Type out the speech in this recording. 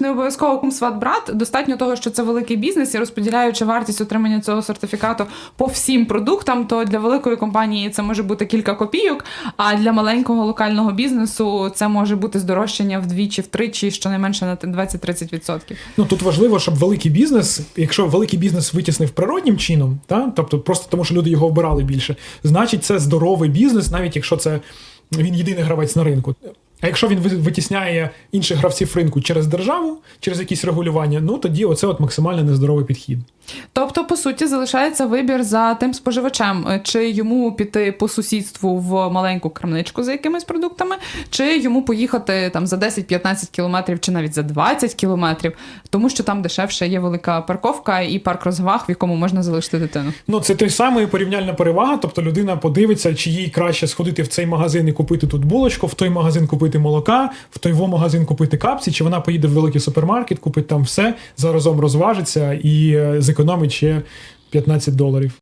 Не обов'язково кумсват брат. Достатньо того, що це великий бізнес, і розподіляючи вартість отримання цього сертифікату по всім продуктам, то для великої компанії це може бути кілька копійок. А для маленького локального бізнесу це може бути здорожчання вдвічі, втричі, щонайменше на 20-30%. Ну тут важливо, щоб великий бізнес, якщо великий бізнес витіснив природнім чином, та тобто просто тому, що люди його обирали більше, значить це здоровий бізнес, навіть якщо це він єдиний гравець на ринку. А якщо він витісняє інших гравців ринку через державу, через якісь регулювання, ну тоді оце от максимально нездоровий підхід. Тобто, по суті, залишається вибір за тим споживачем, е, чи йому піти по сусідству в маленьку крамничку за якимись продуктами, чи йому поїхати там за 10-15 кілометрів, чи навіть за 20 кілометрів, тому що там дешевше є велика парковка і парк розваг, в якому можна залишити дитину. Ну, це той самий порівняльна перевага. Тобто людина подивиться, чи їй краще сходити в цей магазин і купити тут булочку, в той магазин купити молока, в той магазин купити капці, чи вона поїде в великий супермаркет, купить там все, заразом розважиться і е, зекономить ще 15 доларів.